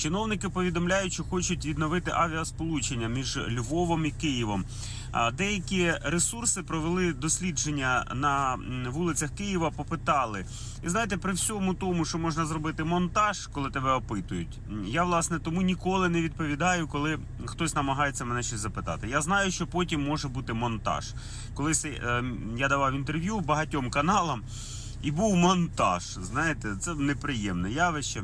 Чиновники повідомляють, що хочуть відновити авіасполучення між Львовом і Києвом. Деякі ресурси провели дослідження на вулицях Києва, попитали. І знаєте, при всьому тому, що можна зробити монтаж, коли тебе опитують, я власне тому ніколи не відповідаю, коли хтось намагається мене щось запитати. Я знаю, що потім може бути монтаж. Колись е, я давав інтерв'ю багатьом каналам, і був монтаж. Знаєте, це неприємне явище.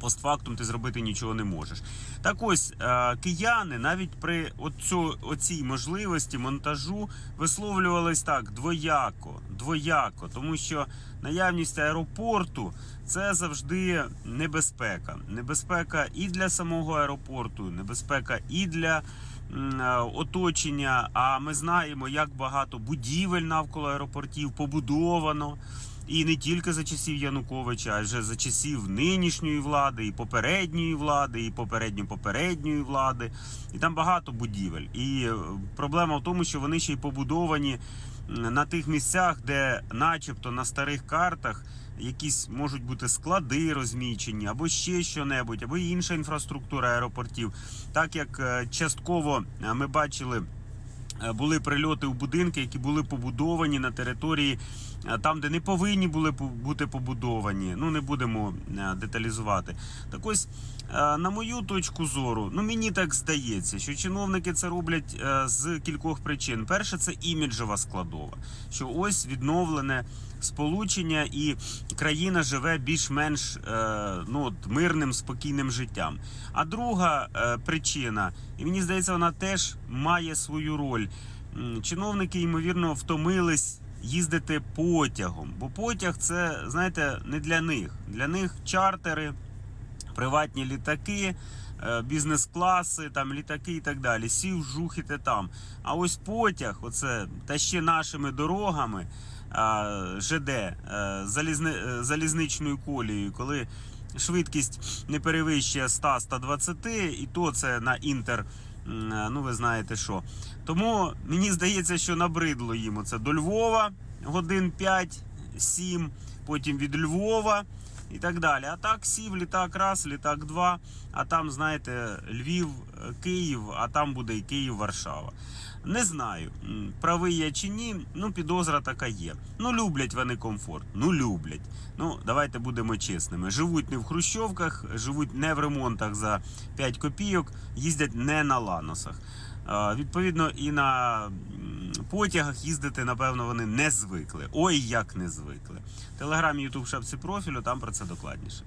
Постфактум ти зробити нічого не можеш. Так ось е, кияни навіть при оцю, оцій можливості монтажу висловлювались так двояко, двояко, тому що наявність аеропорту це завжди небезпека. Небезпека і для самого аеропорту, небезпека і для е, оточення. А ми знаємо, як багато будівель навколо аеропортів побудовано. І не тільки за часів Януковича, а вже за часів нинішньої влади, і попередньої влади, і попередньо попередньої влади. І там багато будівель. І е, проблема в тому, що вони ще й побудовані на тих місцях, де, начебто, на старих картах якісь можуть бути склади розмічені, або ще що-небудь, або інша інфраструктура аеропортів. Так як е, частково е, ми бачили. Е, були прильоти у будинки, які були побудовані на території е, там, де не повинні були бути побудовані. Ну не будемо е, деталізувати. Так ось, на мою точку зору, ну мені так здається, що чиновники це роблять з кількох причин. Перше, це іміджова складова, що ось відновлене сполучення, і країна живе більш-менш е, ну, мирним, спокійним життям. А друга е, причина, і мені здається, вона теж має свою роль. Чиновники, ймовірно, втомились їздити потягом, бо потяг це, знаєте, не для них. Для них чартери, приватні літаки, е, бізнес-класи, там літаки і так далі. Сів, жухіте там. А ось потяг, оце та ще нашими дорогами. ЖД е, залізни, е, залізничною колією, коли швидкість не перевищує 100-120, і то це на інтер. е, Ну, ви знаєте що. Тому мені здається, що набридло їм оце до Львова годин 5-7, потім від Львова і так далі. А так сів літак раз, літак два. А там, знаєте, Львів, Київ, а там буде і Київ, Варшава. Не знаю, правий я чи ні. Ну, підозра така є. Ну, люблять вони комфорт. Ну, люблять. Ну, давайте будемо чесними. Живуть не в хрущовках, живуть не в ремонтах за 5 копійок, їздять не на ланосах. Відповідно, і на потягах їздити, напевно, вони не звикли. Ой, як не звикли. Телеграм, Ютуб, шапці профілю, там про це докладніше.